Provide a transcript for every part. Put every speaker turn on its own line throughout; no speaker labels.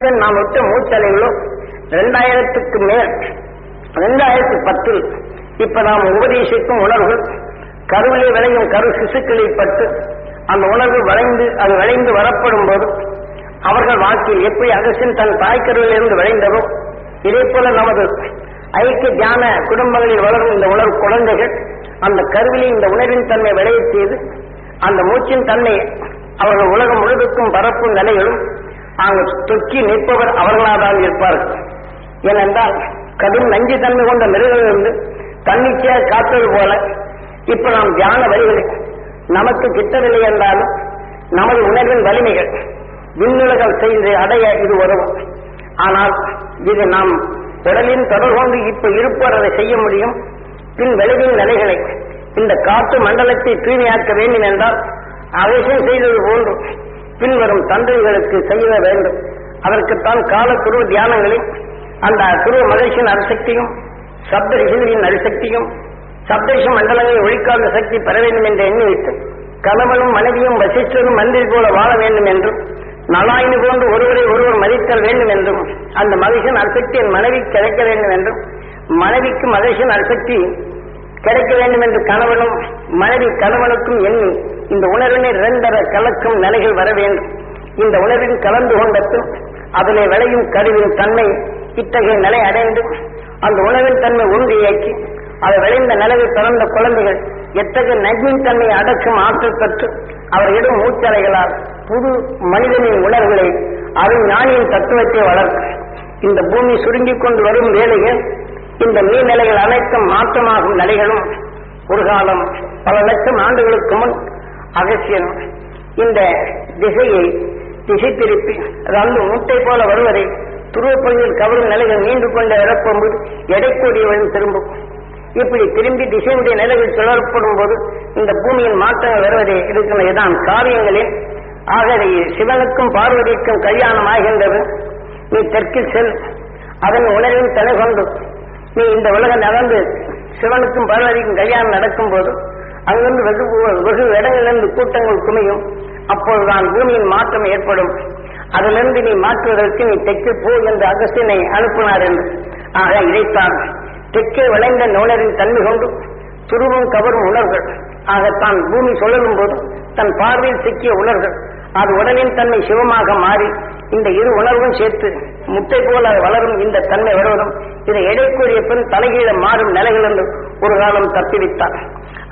நாம் விட்ட மூச்சலைகளும் ரெண்டாயிரத்துக்கு மேல் ரெண்டாயிரத்தி பத்தில் இப்ப நாம் உபதேசிக்கும் உணர்வு கருவிலே விளையும் கரு சிசுக்களில் பட்டு அந்த உணர்வு வளைந்து அது விளைந்து வரப்படும் போது அவர்கள் வாழ்க்கையில் எப்படி அரசின் தன் தாய்க்கருவிலிருந்து விளைந்ததோ இதே போல நமது ஐக்கிய தியான குடும்பங்களில் வளரும் இந்த உணர்வு குழந்தைகள் அந்த கருவிலே இந்த உணர்வின் தன்மை விளைய செய்து அந்த மூச்சின் தன்மை அவர்கள் உலகம் முழுவதுக்கும் பரப்பும் நிலைகளும் அங்கு தொக்கி நிற்பவர் அவர்களாதான் இருப்பார்கள் ஏனென்றால் கடும் நஞ்சு தன்மை கொண்ட மிருகங்களிலிருந்து தன்னிச்சையாக காத்தது போல இப்ப நாம் தியான வழிகளை நமக்கு கிட்டவில்லை என்றாலும் நமது உணர்வின் வலிமைகள் விண்ணுலகம் செய்து அடைய இது உதவும். ஆனால் இது நாம் உடலின் தொடர்பு இப்ப இருப்பவர் அதை செய்ய முடியும். பின் விளைவின் நிலைகளை இந்த காற்று மண்டலத்தை தூய்மையாக்க வேண்டும் என்றால் அவசியம் செய்தது போன்று பின்வரும் தந்தைகளுக்கு செய்ய வேண்டும். அதற்குத்தான் கால துருவ தியானங்களில் அந்த துருவ மகிழ்ச்சியின் அரிசக்தியும் சப்த ரிஷிகளின் அரிசக்தியும் சப்தரிஷ மண்டலங்களை ஒழிக்காத சக்தி பெற வேண்டும் என்று எண்ணி வைத்து கணவனும் மனைவியும் வசிஷ்டரும் மந்திரி போல வாழ வேண்டும் என்றும் நலாயினி போன்று ஒருவரை ஒருவர் மதித்தல் வேண்டும் என்றும் அந்த மகிழ்ச்சியின் அரிசக்தி என் மனைவி கிடைக்க வேண்டும் என்றும் மனைவிக்கு மகிழ்ச்சியின் அரிசக்தி கிடைக்க வேண்டும் என்று கணவனும் மனைவி கணவனுக்கும் எண்ணி இந்த உணர்வினை இரண்டர கலக்கும் நிலைகள் வர வேண்டும். இந்த உணர்வின் கலந்து கொண்டதும் அதிலே விளையும் கருவின் தன்மை இத்தகைய நிலை அடைந்து அந்த உணவின் தன்மை ஒன்று இயக்கி அது விளைந்த நிலவில் பிறந்த குழந்தைகள் எத்தகைய நஜின் தன்மையை அடக்கும் ஆற்றல் பெற்று அவர்களிடம் மூச்சலைகளால் புது மனிதனின் உணர்வுகளை அருள் ஞானியின் தத்துவத்தை வளர்க்கும் இந்த பூமி சுருங்கிக் கொண்டு வரும் வேலைகள் இந்த நீர்நிலைகள் அனைத்தும் மாற்றமாகும் நிலைகளும் ஒரு காலம் பல லட்சம் ஆண்டுகளுக்கு முன் அகசியம் இந்த திசையை திசை திருப்பி அதாவது மூட்டை போல வருவதை துருவப்பகுதியில் கவரும் நிலைகள் நீண்டு கொண்ட இறப்பும்போது எடைக்கூடியவன் திரும்பும். இப்படி திரும்பி திசையுடைய நிலைகள் சுழற்படும் போது இந்த பூமியின் மாற்றங்கள் வருவதை இருக்கிற காரியங்களில் ஆகவே சிவனுக்கும் பார்வதிக்கும் கல்யாணம் ஆகின்றது. நீ தெற்கில் செல் அதன் உணர்வின் தலை கொண்டு. நீ இந்த உலகம் நடந்து சிவனுக்கும் பார்வதிக்கும் கல்யாணம் நடக்கும் போது அங்கிருந்து வெகு வெகு இடங்களிலிருந்து கூட்டங்கள் குமையும். அப்போதுதான் பூமியின் மாற்றம் ஏற்படும். அதிலிருந்து நீ மாற்றுவதற்கு நீ தெற்கு போ என்று அகஸ்தினை அனுப்பினார் என்று. ஆக இதைத்தான் தெற்கே விளைந்த நூலரின் தன்மை கொண்டு துருவம் கவரும் உணர்கள் ஆகத்தான் பூமி சுழலும் போது தன் பார்வையில் சிக்கிய உணர்கள் அது உடலின் தன்மை சிவமாக மாறி இந்த இரு உணர்வும் சேர்த்து முட்டை போல வளரும் இந்த தன்மை வருவதும் இதை எடைக்கூடிய பின் தலைகீழ மாறும் நிலைகள் என்று ஒரு காலம் தப்பிவித்தார்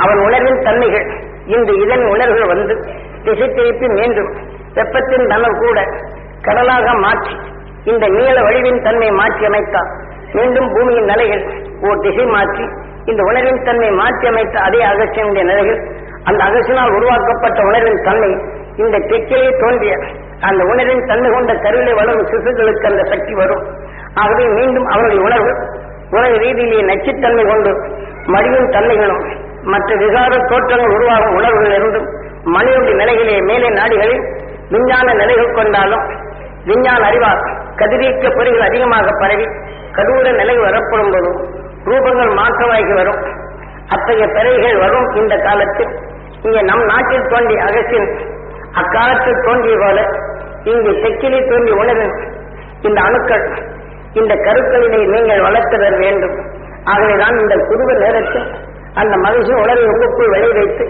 அவன் உணர்வின் தன்மைகள். இந்த இதன் உணர்வுகள் வந்து திசை திருப்பி மீண்டும் வெப்பத்தின் தனம் கூட கடலாக மாற்றி இந்த நீள வடிவின் தன்மை மாற்றி அமைத்தால் மீண்டும் பூமியின் நிலைகள் ஓர் திசை மாற்றி இந்த உணர்வின் தன்மை மாற்றி அமைத்த அதே அகசியனுடைய நிலைகள். அந்த அகசியனால் உருவாக்கப்பட்ட உணர்வின் தன்மை இந்த தெற்கிலே தோன்றிய அந்த உணர்வின் தன்மை கொண்ட கருவிலை வளரும் சிசுகளுக்கு அந்த சக்தி வரும். ஆகவே மீண்டும் அவருடைய உணர்வு உலக ரீதியிலே நச்சுத்தன்மை கொண்டு மடிவின் தன்மைகளும் மற்ற விகார தோற்றங்கள் உருவாகும் உணர்வுகள் இருந்தும் மனிதனுடைய நிலைகளே மேலே நாடுகளில் விஞ்ஞான நிலைகள் கொண்டாலும் விஞ்ஞான அறிவால் கதிரீக்க பொறிகள் அதிகமாக பரவி கடூர நிலை வரப்படும் போதும் ரூபங்கள் மாற்றமாகி வரும். அத்தகைய பிறைகள் வரும் இந்த காலத்தில். இங்கே நம் நாட்டில் தோன்றிய அகசின் அக்காலத்தில் தோன்றிய போல இங்கு தெற்கிலே தோன்றிய உணர்வு இந்த அணுக்கள் இந்த கருக்களினை நீங்கள் வளர்த்துதல் வேண்டும். ஆகவேதான் இந்த குருவ நேரத்தில் அந்த மகிழ்ச்சி உலகை உங்களுக்குள் விளை வைத்து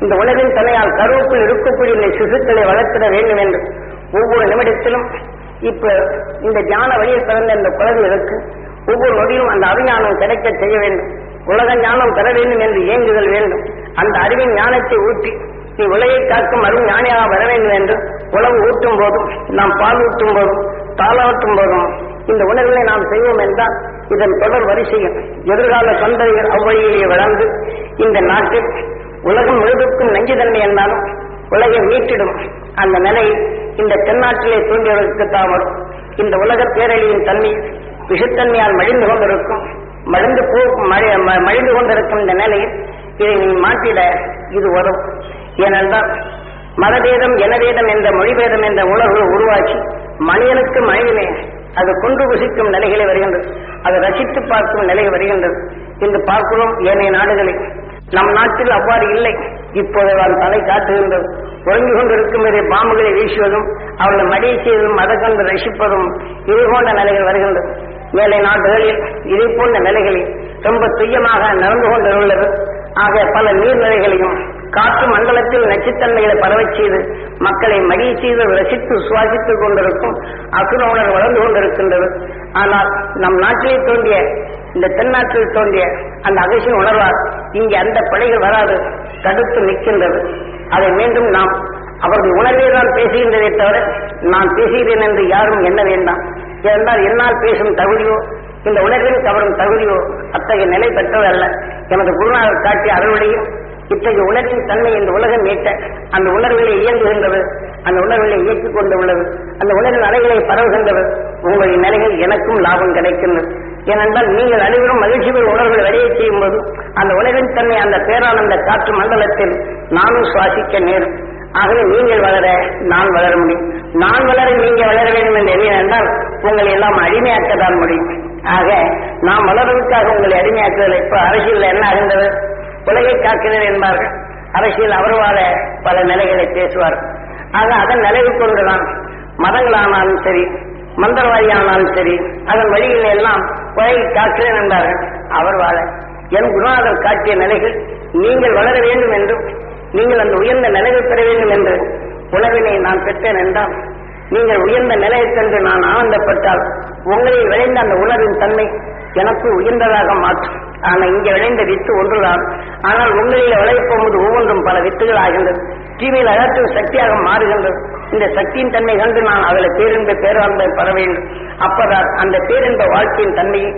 இந்த உணவின் தலையால் கருவுக்குள் இருக்கக்கூடிய இந்த சிசுக்களை வளர்த்திட வேண்டும் என்று ஒவ்வொரு நிமிடத்திலும் இப்ப இந்த ஞான வழியில் பிறந்த இந்த குழந்தைகளுக்கு ஒவ்வொரு நொடியும் அந்த அறிஞானம் கிடைக்க செய்ய வேண்டும். உலக ஞானம் பெற வேண்டும் என்று இயங்குதல் வேண்டும். அந்த அறிவின் ஞானத்தை ஊற்றி நீ உலகை காக்கும் அருள் ஞானியாக வர வேண்டும் என்று உழவு ஊட்டும் போதும் நாம் பால் ஊட்டும் போதும் தாளாட்டும் போதும் இந்த உணர்வுகளை நாம் செய்வோம் என்றால் இதன் தொடர் வரிசையில் எதிர்கால சந்ததியர் அவ்வழியிலே வளர்ந்து இந்த நாட்டில் உலகம் முழுவதற்கும் நஞ்சுதன்மை என்றாலும் உலகை மீட்டிடும் அந்த நிலை இந்த தென்னாட்டிலே தூண்டியவர்களுக்கு தான் வரும். இந்த உலக பேரழியின் தன்மை விஷத்தன்மையால் மழிந்து கொண்டிருக்கும் மழிந்து போ மழிந்து கொண்டிருக்கும் இந்த நிலையில் இதை நீ மாற்றிட இது வரும். ஏனென்றால் மதபேதம் எனவேதம் என்ற மொழிபேதம் என்ற உணர்வு உருவாக்கி மனிதனுக்கு மனிதனே அது கொண்டு புசிக்கும் நிலைகளை வருகின்றது. அதை ரசித்து பார்க்கும் நிலை வருகின்றது. என்று பார்க்கிறோம் ஏனைய நாடுகளில் நம் நாட்டில் அவ்வாறு இல்லை. இப்போது அவன் தலை காட்டுகின்றது. உறங்கிக் கொண்டிருக்கும் போதே பாம்புகளை வீசுவதும் அவர்களை மடியை செய்வதும் அதை கண்டு ரசிப்பதும் இது போன்ற நிலைகள் வருகின்றது. மேலை நாடுகளில் இதே போன்ற நிலைகளில் ரொம்ப துய்யமாக நடந்து கொண்டுள்ளது ஆக பல நீர்நிலைகளையும் காற்று மண்டலத்தில் நச்சுத்தன்மைகளை பரவச் செய்து மக்களை மகிழ் செய்து ரசித்து சுவாசித்துக் கொண்டிருக்கும் அசுர உணர்வு வளர்ந்து கொண்டிருக்கின்றது. ஆனால் நம் நாட்டிலே தோன்றிய இந்த தென்னாட்டில் தோன்றிய அந்த அகசின் உணர்வால் இங்கே அந்த படைகள் வராது தடுத்து நிற்கின்றது. அதை மீண்டும் நாம் அவர்கள் உணர்வே தான் பேசுகின்றதே தவிர நான் பேசுகிறேன் என்று யாரும் எண்ண வேண்டாம். ஏனென்றால் என்னால் பேசும் தகுதியோ இந்த உலகில் கவரும் தகுதியோ அத்தகைய நிலை பெற்றதல்ல. எனது குருநாதர் காட்டிய அறுவடையும் இத்தகைய உணர்வின் தன்மை இந்த உலகம் ஏற்ற அந்த உணர்வுகளை இயங்குகின்றது அந்த உணர்வுகளை இயக்கிக் கொண்டு உள்ளது அந்த உணர்வின் அலைகளை பரவுகின்றது. உங்களின் நிலைகள் எனக்கும் லாபம் கிடைக்கின்றது. ஏனென்றால் நீங்கள் அனைவரும் மகிழ்ச்சி பெறும் உணர்வுகளை வெளியே செய்யும் போது அந்த உலகின் தன்மை அந்த பேரானந்த காற்று மண்டலத்தில் நானும் சுவாசிக்க நேரும். ஆகவே நீங்கள் வளர நான் வளர முடியும். நான் வளர நீங்க வளர வேண்டும் என்று எண்ணினால் உங்களை எல்லாம் அடிமையாக்கதான் முடியும். ஆக நாம் வளர்வதற்காக உங்களை அடிமையாக்குதல் இப்ப அரசியல் என்ன ஆகின்றது? உலகை காக்கிறது என்பார்கள். அரசியல் அவர்வாத பல நிலைகளை பேசுவார். ஆக அதன் நிலைவு கொண்டுதான் மதங்களானாலும் சரி மந்திரவாதியானாலும் சரி அதன் வழியில் எல்லாம் உலகை காக்கிறேன் என்றார்கள் அவர் வாழ என் குருநாதர் காட்டிய நிலைகள் நீங்கள் வளர வேண்டும் என்றும் நீங்கள் அந்த உயர்ந்த நிலைகள் பெற வேண்டும் என்று உணவினை நான் பெற்றேன் என்றால் நீங்கள் உயர்ந்த நிலையை சென்று நான் ஆனந்தப்பட்டால் உங்களில் விளைந்த அந்த உணர்வின் தன்மை எனக்கு உயர்ந்ததாக மாற்றும். ஆனால் இங்கே விளைந்த வித்து ஒன்றுதான். ஆனால் உங்களில் விளைப்போது ஒவ்வொன்றும் பல வித்துகள் ஆகின்றது தீமையில் அகற்றும் சக்தியாக மாறுகின்றது. இந்த சக்தியின் தன்மை கண்டு நான் அதில் பேரின்ப பேராண்மை பெற வேண்டும். அப்பதான் அந்த பேரின்ப வாழ்க்கையின் தன்மையை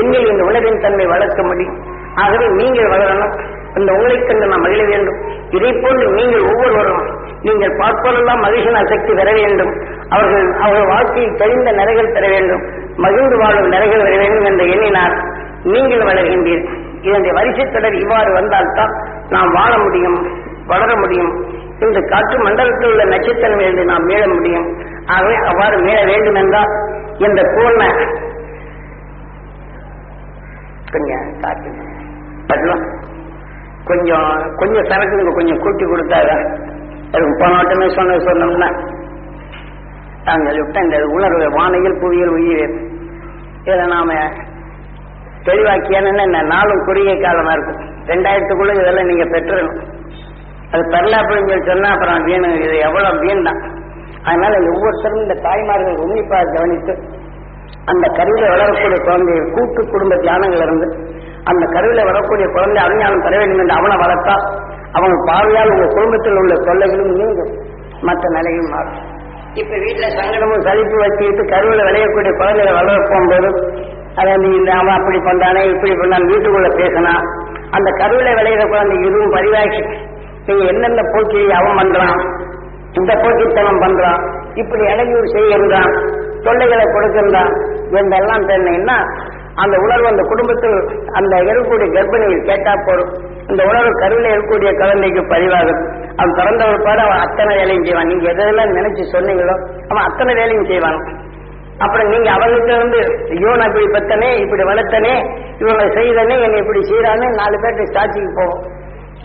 என்னில் இந்த உணர்வின் தன்மை வளர்க்க முடியும். ஆகவே நீங்கள் வளரணும். இந்த உங்களை கண்டு நாம் மகிழ வேண்டும். இதை போன்று நீங்கள் ஒவ்வொருவரும் நீங்கள் பார்ப்பதெல்லாம் மகிழ்ச்சினா சக்தி பெற வேண்டும். அவர்கள் அவர்கள் வாழ்க்கையில் தெரிந்த நிறைகள் பெற வேண்டும். மகிழ்ந்து வாழும் நிறைகள் பெற வேண்டும் என்று எண்ணினார் நீங்கள் வளர்கின்றீர்கள் இதனுடைய வரிசை தொடர் இவ்வாறு வந்தால்தான் நாம் வாழ முடியும் வளர முடியும். இந்த காற்று மண்டலத்தில் உள்ள நட்சத்திரங்களிலிருந்து நாம் மீள முடியும். ஆகவே அவ்வாறு மீள வேண்டும் என்றால் இந்த பூர்ண கொஞ்சம் காற்று. படலாம் கொஞ்சம் கொஞ்சம் சரக்கு கொஞ்சம் கூட்டி கொடுத்தாங்க. அதுக்கு போன சொன்ன சொன்னோம்னா நாங்கள் சொல்லிவிட்டேன் இந்த உணர்வு வானையில் புவியியல் உயிர். இதில் நாம தெளிவாக்கியான என்ன? நாளும் குறுகிய காலமா இருக்கும். ரெண்டாயிரத்துக்குள்ள இதெல்லாம் நீங்க பெற்றுடணும் அது பெறல அப்படின்னு சொல்லி சொன்னா அப்புறம் வீணு. இது எவ்வளவு வீண் தான் அதனால ஒவ்வொருத்தரும் இந்த தாய்மார்கள் உன்னிப்பாக கவனித்து அந்த கருவில வளரக்கூடிய குழந்தைய கூட்டு குடும்ப தியானங்கள் இருந்து அந்த கருவில வரக்கூடிய குழந்தை அறிஞானம் பெற வேண்டும் என்று அவனை வளர்த்தா அவன் பார்வையால் உங்க குடும்பத்தில் உள்ள தொல்லைகளும் நீங்கும். மற்ற நிலையும் மாறும். இப்ப வீட்டுல சங்கடமும் சலிப்பு வச்சுக்கிட்டு கருவில விளையக்கூடிய குழந்தைகளை வளர போகும்போது அதை நீ இந்த அவன் அப்படி பண்றானே இப்படி பண்ணான் வீட்டுக்குள்ள பேசினா அந்த கருவில விளையிற குழந்தை இதுவும் பதிவாகி நீங்க என்னென்ன போக்கி அவன் பண்றான் இந்த போக்கித்தனம் பண்றான் இப்படி இடையூறு செய்கின்றான் தொல்லைகளை கொடுக்கின்றான் என்றெல்லாம் தெரிஞ்சீங்கன்னா அந்த உணர்வு அந்த குடும்பத்தில் அந்த இருக்கக்கூடிய கர்ப்பிணியில் கேட்டா போதும். இந்த உணர்வு கருவில இருக்கக்கூடிய குழந்தைக்கு பதிவாகும். அவன் பிறந்தவர் பாடு அவன் அத்தனை வேலையும் செய்வான். நீங்க எதெல்லாம் நினைச்சு சொன்னீங்களோ அவன் அத்தனை வேலையும் செய்வான். அப்புறம் நீங்க அவர்கிட்ட இருந்து ஐயோ நான் இப்படி பெத்தனே இப்படி வளர்த்தனே இவங்க செய்தனே என்னை இப்படி செய்யறானே நாலு பேர்ட்ட சாட்சிக்கு போவோம்.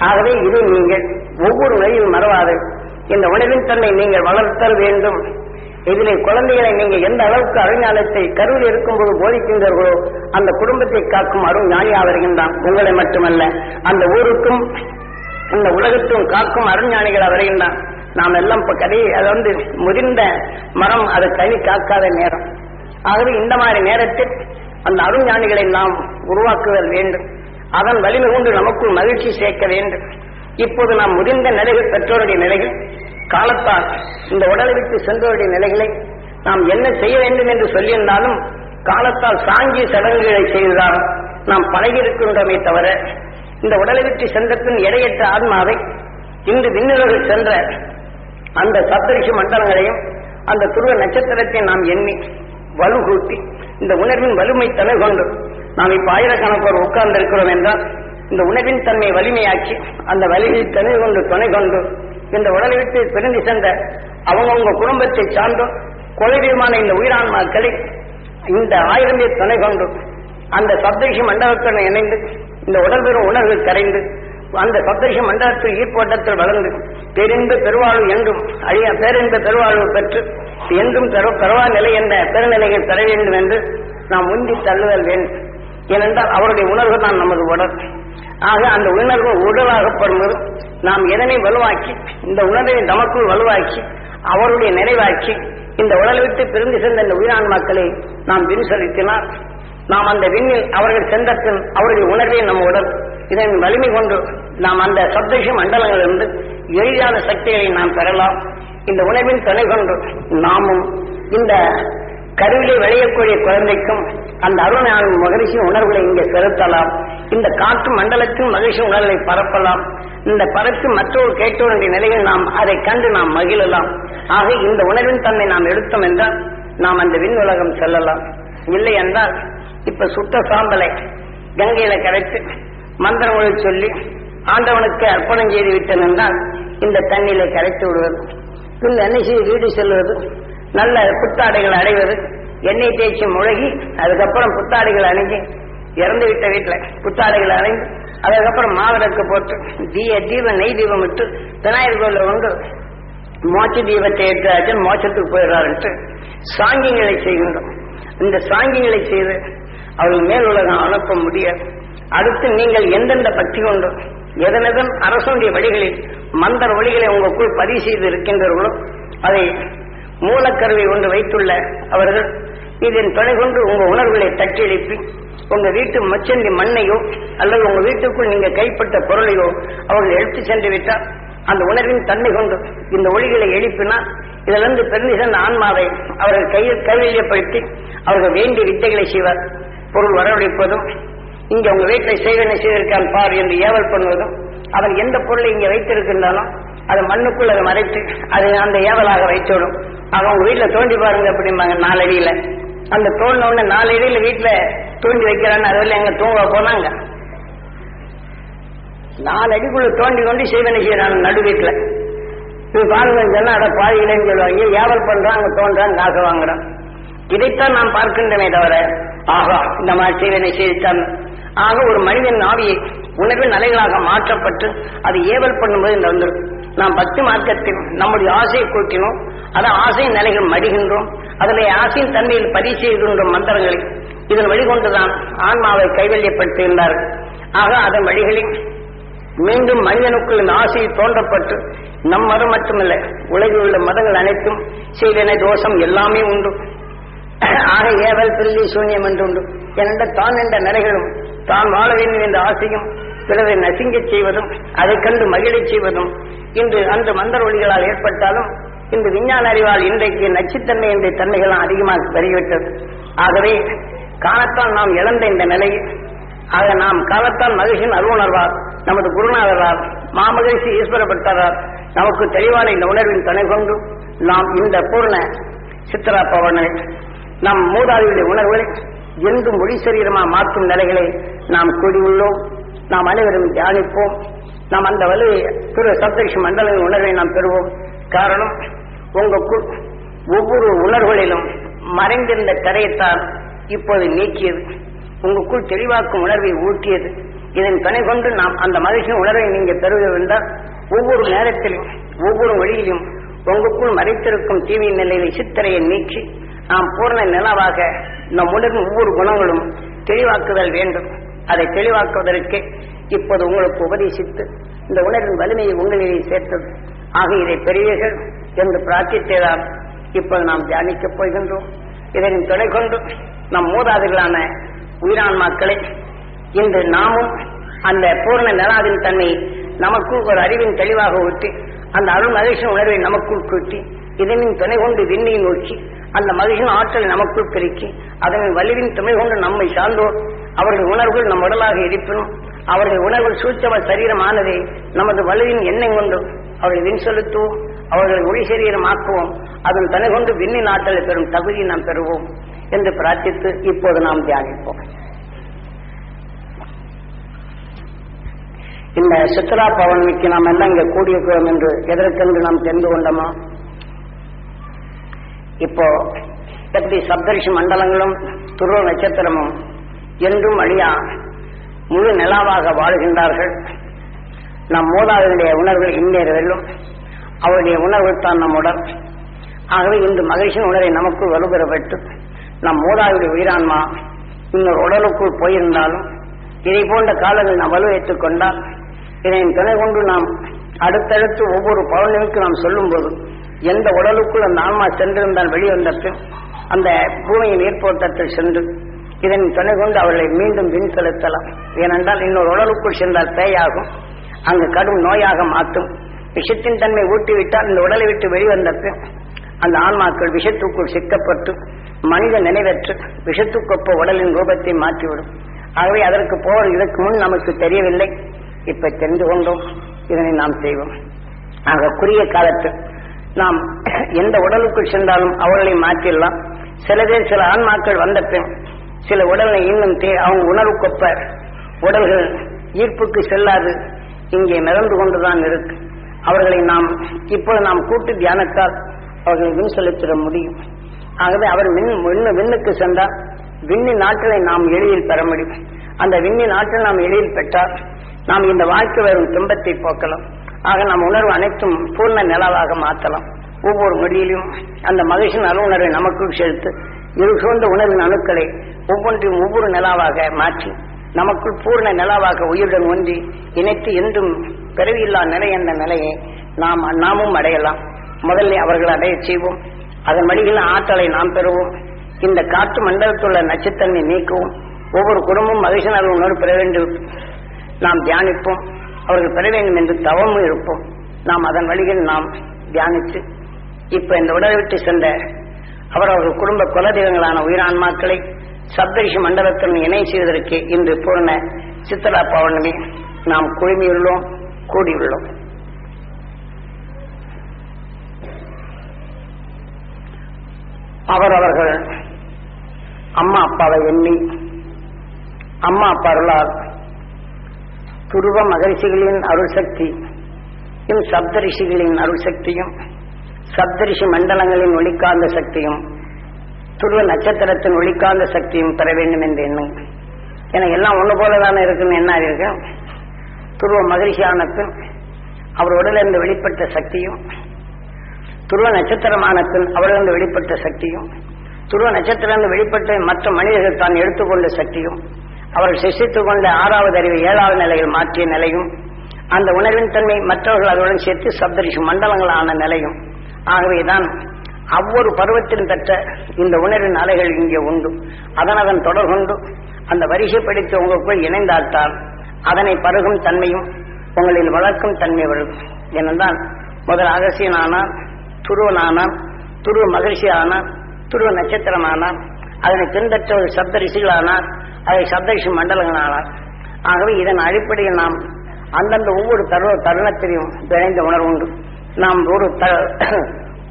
ஆகவே இது நீங்கள் ஒவ்வொரு வழியில் மறவாது. இந்த உணவின் தன்னை நீங்கள் வளர்த்தல் வேண்டும். இதிலே குழந்தைகளை நீங்க எந்த அளவுக்கு அருஞானத்தை கருவில் இருக்கும்போது போதிக்கின்றீர்களோ அந்த குடும்பத்தை காக்கும் அருள் ஞானியா வருகின்றான். உங்களை மட்டுமல்ல அந்த ஊருக்கும் இந்த உலகத்தும் காக்கும் அருஞானிகளா வருகின்றான். நாம் எல்லாம் இப்போ கதை அது வந்து முதிர்ந்த மரம் அது கனி காக்காத நேரம். ஆகவே இந்த மாதிரி நேரத்தில் அந்த அருஞானிகளை நாம் உருவாக்குதல் வேண்டும். அதன் வலிமை கொண்டு நமக்குள் மகிழ்ச்சி சேர்க்க வேண்டும். இப்போது நாம் முதிர்ந்த நிலைகள் பெற்றோருடைய நிலைகள் காலத்தால் இந்த உடலை விட்டு சென்றவருடைய நிலைகளை நாம் என்ன செய்ய வேண்டும் என்று சொல்லியிருந்தாலும் காலத்தால் சாங்கிய சடங்குகளை செய்துதான் நாம் பழகியிருக்கின்றோமே தவிர இந்த உடலை விட்டு சென்ற பின் எடையற்ற ஆன்மாவை இன்று விண்ணுலகில் சென்ற அந்த சப்தரிஷி மண்டலங்களையும் அந்த துருவ நட்சத்திரத்தை நாம் எண்ணி வலுகூட்டி இந்த உணர்வின் வலிமை தலை கொண்டு நாம் இப்ப ஆயிரக்கணக்கோர் உட்கார்ந்து இருக்கிறோம் என்றால் இந்த உணர்வின் தன்மை வலிமையாக்கி அந்த வலிமை தனி கொண்டு துணை கொண்டு இந்த உடலை விட்டு பிரிந்து சென்ற அவங்கவுங்க குடும்பத்தை சார்ந்தும் கொலைவியமான இந்த உயிரான்மாக்களை இந்த ஆயிரம் பேர் துணை கொண்டு அந்த சப்தரிஷி மண்டலத்துடன் இணைந்து இந்த உடல் பெறும் உணர்வு கரைந்து அந்த சப்தரிஷ மண்டலத்தில் ஈர்ப்போட்டத்தில் வளர்ந்து பெரும்பு பெருவாழ்வு என்றும் அழிய பேரின்ப பெருவாழ்வு பெற்று என்றும் பெற பெறவா நிலை என்ற பெருநிலையை பெற வேண்டும் என்று நாம் முந்தி தள்ளுதல் வேண்டும். ஏனென்றால் அவருடைய உணர்வு தான் நமது உடல். ஆக அந்த உணர்வு உடலாகப்படும்போது நாம் எதனை வலுவாக்கி இந்த உணர்வை நமக்குள் வலுவாக்கி அவருடைய நிறைவாக்கி இந்த உடலை விட்டு பிரிந்து சென்ற இந்த உயிரான் மக்களை நாம் வின் நாம் அந்த விண்ணில் அவர்கள் சென்றத்தின் அவருடைய உணர்வை நம் உடல். இதன் வலிமை கொண்டு நாம் அந்த சப்தேஷ மண்டலங்களிலிருந்து எளிதான சக்திகளை நாம் பெறலாம். இந்த உணவின் துணை கொண்டு நாமும் இந்த கருவிலே விளையக்கூடிய குழந்தைக்கும் அந்த அருணாவின் மகிழ்ச்சி உணர்வுகளை இங்கே செலுத்தலாம். இந்த காற்று மண்டலத்தின் மகிழ்ச்சி உணர்வுகளை பரப்பலாம். இந்த பரப்பு மற்றொரு கேட்டோருடைய நிலையில் நாம் அதை கண்டு நாம் மகிழலாம். ஆக இந்த உணர்வின் தன்மை நாம் எடுத்தோம் என்றால் நாம் அந்த விண் உலகம் செல்லலாம். இல்லை என்றால் இப்ப சுத்த சாம்பலை கங்கையில கரைத்து மந்திரங்களை சொல்லி ஆண்டவனுக்கு அர்ப்பணம் செய்து விட்டேன் என்றால் இந்த தண்ணியில கரைத்து விடுவது பின் என்ன செய்து வீடு செல்வது நல்ல புத்தாடைகள் அடைவது எண்ணெய் தேய்ச்சி முழகி அதுக்கப்புறம் புத்தாடைகள் அணிஞ்சு இறந்து விட்ட வீட்டில் புத்தாடைகள் அணிந்து அதுக்கப்புறம் மாவிளக்கு போட்டு தீய தீபம் நெய் தீபம் விட்டு விநாயகர் கோயில கொண்டு மோட்ச தீபத்தை ஏற்றாச்சு மோட்சத்துக்கு போயிடுறாருன்ட்டு சாங்கியங்களை செய்கின்றோம். இந்த சாங்கியங்களை செய்து அவர்கள் மேல் உலகம் அனுப்ப முடியாது. அடுத்து நீங்கள் எந்தெந்த பக்தி கொண்டு எதனதன் அரசுடைய வழிகளில் மந்தர் வழிகளை உங்களுக்குள் பதிவு செய்து இருக்கின்றவர்களோ அதை மூலக்கருவை ஒன்று வைத்துள்ள அவர்கள் இதன் துணை கொண்டு உங்க உணர்வுகளை தட்டியெழுப்பி உங்க வீட்டு மச்சந்தி மண்ணையோ அல்லது உங்க வீட்டுக்குள் நீங்க கைப்பட்ட பொருளையோ அவர்கள் எடுத்து சென்று விட்டால் அந்த உணர்வின் தன்மை கொண்டு இந்த ஒளிகளை எழுப்பினால் இதிலிருந்து பெருந்தி சென்ற ஆன்மாவை அவர்கள் கையில் கைவெளியப்படுத்தி அவர்கள் வேண்டிய வித்தைகளை செய்வார். பொருள் வரவழைப்பதும் இங்க உங்க வீட்டில் செய்வனை செய்திருக்கான் பார் என்று ஏவல் பண்ணுவதும் அவன் எந்த பொருளை இங்க வைத்திருக்கின்றாலும் அதை மண்ணுக்குள் அதை மறைத்து அதை அந்த ஏவலாக வைத்தோடும் அவன் உங்க வீட்டுல தோண்டி பாருங்க அப்படிம்பாங்க நாலடியில அந்த தோண்டின உடனே வீட்டில் வீட்டுல தோண்டி வைக்கிறான்னு அதுல எங்க தூங்க போனாங்க. நாலு அடிக்குள்ள தோண்டி கொண்டு செய்வனை செய்யறான் நடு வீட்டுல. இது பாருங்கன்னு சொன்னா அதை பாதிக்கலன்னு சொல்லுவாங்க. ஏவல் பண்றான் அங்க தோன்றான் காசு வாங்குறான். இதைத்தான் நாம் பார்க்கின்றமே தவிர ஆகா இந்த மாதிரி செய்வனை செய்தான் ஆக ஒரு மனிதன் ஆவியை உணவு நலைகளாக மாற்றப்பட்டு அது ஏவல் பண்ணும்போது இந்த வந்துடும் நாம் பக்தி மார்க்கத்தில் நம்முடைய ஆசையை கூட்டினோம். அதை ஆசை நிலைகள் மடிகின்றோம். அதில் ஆசையின் தன்மையில் பதிவு செய்கின்றோம் மந்திரங்களை இதன் வழிகொண்டுதான் ஆன்மாவை கைவல்யப்படுத்துகின்றார்கள் ஆக அதன் வழிகளில் மீண்டும் மனிதனுக்குள் இந்த ஆசை தோன்றப்பட்டு நம் மதம் மட்டுமல்ல உலகில் உள்ள மதங்கள் அனைத்தும் செய்தன தோஷம் எல்லாமே உண்டு. ஆக ஏவல் பில்லி சூன்யம் என்று உண்டு. ஏனென்றால் தான் என்ற நிலைகளும் தான் வாழ வேண்டும் என்ற ஆசையும் பிறரை நசுங்கச் செய்வதும் அதை கண்டு மகிழச் செய்வதும் இன்று அந்த மந்திர ஒளிகளால் ஏற்பட்டாலும் இந்த விஞ்ஞான அறிவால் இன்றைக்கு நச்சுத்தன்மை என்ற தன்மைகளாம் அதிகமாக பெருகிவிட்டது ஆகவே காலத்தால் நாம் இழந்த இந்த நிலையில் ஆக நாம் காலத்தால் மகிழ்ச்சியின் அருணர்வார் நமது குருநாதரால் மாமகிழ்ச்சி ஈஸ்வர நமக்கு தெளிவான இந்த உணர்வின் துணை கொண்டு நாம் இந்த பூர்ண சித்தரா பவனை நம் மூதாதியுடைய உணர்வுகளை என்றும் ஒளி சரீரமா மாற்றும் நிலைகளை நாம் கூடியுள்ளோம் நாம் அனைவரும் தியானிப்போம். நாம் அந்த வலுவை திரு சப்தரிஷி மண்டலின் உணர்வை நாம் பெறுவோம். காரணம் உங்களுக்குள் ஒவ்வொரு உணர்வுகளிலும் மறைந்திருந்த கரையைத்தான் இப்போது நீக்கியது. உங்களுக்குள் தெளிவாக்கும் உணர்வை ஊட்டியது. இதன் துணை கொண்டு நாம் அந்த மகிழ்ச்சியின் உணர்வை நீங்க பெறுவதென்றால் ஒவ்வொரு நேரத்திலும் ஒவ்வொரு வழியிலும் உங்களுக்குள் மறைத்திருக்கும் தீவின் நிலையை சித்திரையை நீக்கி நாம் பூர்ண நிலவாக நம் உணர்வின் ஒவ்வொரு குணங்களும் தெளிவாக்குதல் வேண்டும். அதை தெளிவாக்குவதற்கு இப்போது உங்களுக்கு உபதேசித்து இந்த உணர்வின் வலிமையை உங்களிலே சேர்த்தது. ஆக இதை பெரியர்கள் என்று பிரார்த்தித்தேதான் இப்போது நாம் தியானிக்கப் போகின்றோம். இதனின் துணை கொண்டு நம் மூதாதைகளான உயிரான்மாக்களை இன்று நாமும் அந்த பூர்ண நிலாவின் தன்மை நமக்குள் ஒரு அறிவின் தெளிவாக ஊட்டி அந்த அருள் மகிழ்ச்சி உணர்வை நமக்குள் கூட்டி இதனின் துணை கொண்டு விண்ணை நோக்கி அந்த மகிழ்ச்சியின் ஆற்றலை நமக்குள் பெருக்கி அதன் வலிவின் துணை கொண்டு நம்மை சார்ந்தோர் அவர்கள் உணர்வுகள் நம் உடலாக இருப்பினும் அவர்கள் உணர்வுகள் சூட்சம சரீரமானதை நமது வலுவின் எண்ணெய் கொண்டு அவர்களை வின் செலுத்துவோம் அவர்களை ஒளி சரீரமாக்குவோம் அதன் தனி கொண்டு விண்ணின் ஆற்றலை பெறும் தகுதியை நாம் பெறுவோம் என்று பிரார்த்தித்து இப்போது நாம் தியானிப்போம். இந்த சித்ரா பௌர்ணமிக்கு நாம் எல்லாம் இங்கே கூடியிருக்கிறோம் என்று எதற்கென்று நாம் தெரிந்து கொண்டோமா? இப்போ எப்படி சப்தரிஷி மண்டலங்களும் துருவ நட்சத்திரமும் என்றும் அழியா முழு நிலாவாக வாழ்கின்றார்கள். நம் மூதாதையுடைய உணர்வுகள் இன்னேற வெல்லும் அவருடைய உணர்வு தான் நம் உடல். ஆகவே இந்த மகிழ்ச்சியின் உணர்வை நமக்கு வலுப்பெறப்பட்டு நம் மூதாதையுடைய உயிரான்மா இன்னொரு உடலுக்குள் போயிருந்தாலும் இதை போன்ற காலங்கள் நாம் வலுவைத்துக் கொண்டால் இதனை துணை கொண்டு நாம் அடுத்தடுத்து ஒவ்வொரு பௌர்ணமிக்கு நாம் சொல்லும்போது எந்த உடலுக்குள் அந்த ஆன்மா சென்றிருந்தால் வெளிவந்த அந்த பூமியின் ஏற்போட்டத்தில் சென்று இதன் துணை கொண்டு அவர்களை மீண்டும் பின் செலுத்தலாம். ஏனென்றால் இன்னொரு உடலுக்குள் சென்றால் பேயாகும். அங்கு கடும் நோயாக மாற்றும் விஷத்தின் தன்மை ஊட்டிவிட்டால் இந்த உடலை விட்டு வெளிவந்த அந்த ஆன்மாக்கள் விஷத்துக்குள் சிக்கப்பட்டு மனித நினைவற்று விஷத்துக்கொப்ப உடலின் ரூபத்தை மாற்றிவிடும். ஆகவே அதற்கு போர் இதற்கு முன் நமக்கு தெரியவில்லை. இப்ப தெரிந்து கொண்டோம். இதனை நாம் செய்வோம். ஆக குறுகிய காலத்தில் நாம் எந்த உடலுக்குள் சென்றாலும் அவர்களை மாற்றிடலாம். சில பேர் சில ஆன்மாக்கள் வந்த பின் சில உடலை இன்னும் தே- அவங்க உணர்வுக்கொப்ப உடல்கள் ஈர்ப்புக்கு செல்லாது. இங்கே மிதந்து கொண்டுதான் இருக்கு. அவர்களை நாம் இப்போது நாம் கூட்டு தியானத்தால் அவர்களை வின் செலுத்திட முடியும். ஆகவே அவர் மின் விண்ணு விண்ணுக்கு சென்றால் விண்ணின் ஆற்றலை நாம் எளிதில் பெற முடியும். அந்த விண்ணின் ஆற்றல் நாம் எளிதில் பெற்றால் நாம் இந்த வாழ்க்கை வரும் துன்பத்தை போக்கலாம். ஆக நம் உணர்வு அனைத்தும் பூர்ண நிலவாக மாற்றலாம் ஒவ்வொரு மொழியிலும் அந்த மகிழ்ச்சியின் உணர்வை நமக்குள் செலுத்து இரு சூழ்ந்த உணர்வின் அணுக்களை ஒவ்வொன்றையும் ஒவ்வொரு நிலாவாக மாற்றி நமக்குள் பூர்ண நிலாவாக உயிருடன் ஒன்றி இணைத்து என்றும் பிறவியில்லா நிலை என்ற நிலையை நாம் நாமும் அடையலாம். முதல்ல அவர்கள் அடைய செய்வோம். அதன் வழியில் ஆற்றலை நாம் பெறுவோம். இந்த காற்று மண்டலத்துள்ள நச்சுத்தன்மை நீக்கவும். ஒவ்வொரு குடும்பமும் மகிழ்ச்சி உணர்வு பெற வேண்டும். நாம் தியானிப்போம். அவர்கள் பெற வேண்டும் என்று தவமும் இருப்போம். நாம் அதன் வழியில் நாம் தியானித்து இப்ப இந்த உடலை விட்டு சென்ற அவர் அவர்கள் குடும்ப குலதெய்வங்களான உயிரான்மாக்களை சப்தரிஷி மண்டலத்துடன் இணை செய்வதற்கு இன்று பூர்ண சித்தரா பௌர்ணமி நாம் குழுமியுள்ளோம் கூடியுள்ளோம். அவர் அவர்கள் அம்மா அப்பாவை எண்ணி அம்மா அப்பா அருளால் துருவ மகரிஷிகளின் அருள் சக்தி இம் சப்த ரிஷிகளின் அருள் சக்தியும் சப்தரிஷி மண்டலங்களின் ஒளிக்காந்த சக்தியும் துருவ நட்சத்திரத்தின் ஒளிக்காந்த சக்தியும் பெற வேண்டும் என்று எண்ணுங்க எனக்கு எல்லாம் ஒன்று போல தானே இருக்குன்னு என்ன இருக்கு துருவ மகிழ்ச்சியான பின் அவர் உடலிருந்து வெளிப்பட்ட சக்தியும் துருவ நட்சத்திரமான பின் அவரிலிருந்து வெளிப்பட்ட சக்தியும் துருவ நட்சத்திரம் வெளிப்பட்ட மற்ற மனிதர்கள் தான் எடுத்துக்கொண்ட சக்தியும் அவர்கள் சிஷித்துக் கொண்ட ஆறாவது அறிவு ஏழாவது நிலையில் மாற்றிய நிலையும் அந்த உணர்வின் தன்மை மற்றவர்கள் அதனுடன் சேர்த்து சப்தரிஷி மண்டலங்களான நிலையும். ஆகவேதான் ஒவ்வொரு பருவத்திலும் பெற்ற இந்த உணர்வின் அலைகள் இங்கே உண்டு. அதன் அதன் தொடர் கொண்டு அந்த வரிசைப்படுத்தி உங்களுக்குள் இணைந்தால்தான் அதனை பருகும் தன்மையும் உங்களில் வளர்க்கும் தன்மை வரும். ஏனென்றால் முதல் அகசியனானால் துருவனானான் துருவ மகிழ்ச்சி துருவ நட்சத்திரமானான். அதனை பின்பற்ற ஒரு சப்த ரிஷிகளானார் அதை சப்தரிஷி மண்டலங்களானார் ஆகவே இதன் அடிப்படையில் நாம் அந்தந்த ஒவ்வொரு தருண தருணத்திலையும் விளைந்த உணர்வு உண்டு. நாம் ஒரு த-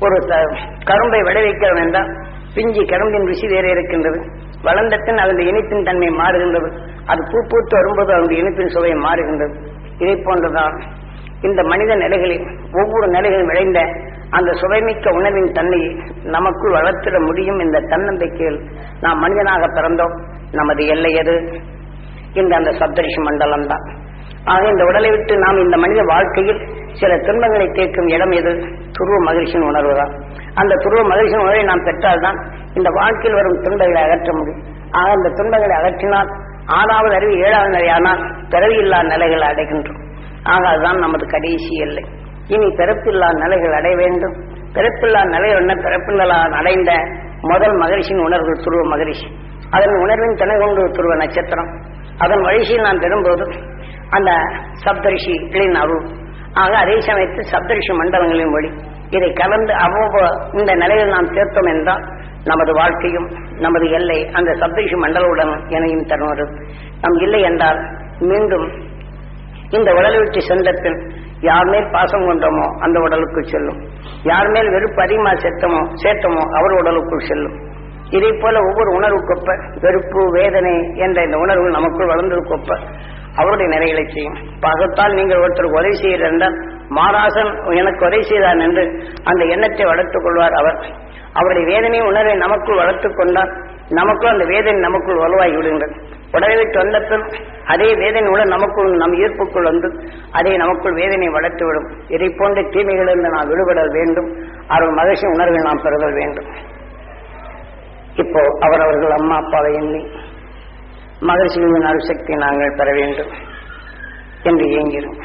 ஒரு த- கரும்பை விளைவிக்கிறோம் என்றால் பிஞ்சி கரும்பின் ருசி வேறு இருக்கின்றது. வளர்ந்த அதன் இனிப்பின் தன்மை மாறுகின்றது. அது பூ பூத்து வரும்போது அதனுடைய இனிப்பின் சுவை மாறுகின்றது. இதை போன்றுதான் இந்த மனித நிலைகளில் ஒவ்வொரு நிலைகளில் விளைந்த அந்த சுவைமிக்க உணர்வின் தன்மையை நமக்குள் வளர்த்திட முடியும் இந்த தன்னம்பிக்கையில் நாம் மனிதனாக பிறந்தோம். நமது எல்லை எது? இந்த அந்த சப்தரிஷி மண்டலம் தான். ஆக இந்த உடலை விட்டு நாம் இந்த மனித வாழ்க்கையில் சில துன்பங்களை தீர்க்கும் இடம் எது? துருவ மகிழ்ச்சியின் உணர்வு தான். அந்த துருவ மகிழ்ச்சியின் உணர்வை நாம் பெற்றால்தான் இந்த வாழ்க்கையில் வரும் துன்பங்களை அகற்ற முடியும். ஆக அந்த துன்பங்களை அகற்றினால் ஆறாவது அறிவு ஏழாவது நிலையானால் பிறவியில்லா நிலைகளை அடைகின்றோம். ஆக அதுதான் நமது கடைசி எல்லை. இனி பிறப்பில்லா நிலைகள் அடைய வேண்டும். பிறப்பில்லா நிலை என்ன? பிறப்பில்லா அடைந்த முதல் மகிழ்ச்சியின் உணர்வு துருவ மகிழ்ச்சி அதன் உணர்வின் துணை கொண்டு துருவ நட்சத்திரம். அதன் வழிசியில் நான் பெறும்போது அந்த சப்தரிஷி கிளின் அருள். ஆக அதே சமயத்தில் சப்தரிஷி மண்டலங்களின் வழி. இதை கலந்து அவ்வளவு இந்த நிலையில் நாம் சேர்த்தோம் என்றால் நமது வாழ்க்கையும் நமது எல்லை அந்த சப்தரிஷி மண்டலவுடன் இணையும் தருவது நம் இல்லை என்றால் மீண்டும் இந்த உடலை விட்டு சென்ற பின் யார் மேல் பாசம் கொண்டோமோ அந்த உடலுக்கு செல்லும். யார் மேல் வெறுப்பு அதிகமாக சேர்த்தமோ சேர்த்தமோ அவர் உடலுக்குள் செல்லும். இதே போல ஒவ்வொரு உணர்வுக்கொப்ப வெறுப்பு வேதனை என்ற இந்த உணர்வு நமக்குள் வளர்ந்ததுக்கொப்ப அவருடைய நிறைகளை செய்யும். பகத்தால் நீங்கள் ஒருத்தருக்கு உதவி செய்கிறார் என்றால் மாராசன் எனக்கு உதவி செய்தான் என்று அந்த எண்ணத்தை வளர்த்துக் கொள்வார் அவர். அவருடைய வேதனை உணர்வை நமக்குள் வளர்த்துக் கொண்டால் நமக்கும் அந்த வேதனை நமக்குள் வலுவாகி விடுங்கள் உடலை விட்டு வந்த பின் அதே வேதனையுடன் நமக்குள் நம் ஈர்ப்புக்குள் வந்து அதே நமக்குள் வேதனை வளர்த்துவிடும். இதை போன்ற தீமைகளிலிருந்து நாம் விடுபட வேண்டும். அவர் மகிழ்ச்சி உணர்வை நாம் பெறுதல் வேண்டும். இப்போ அவரவர்கள் அம்மா அப்பாவை எண்ணி மகிழ்ச்சியின் அணுசக்தி நாங்கள் பெற வேண்டும் என்று இயங்கிறோம்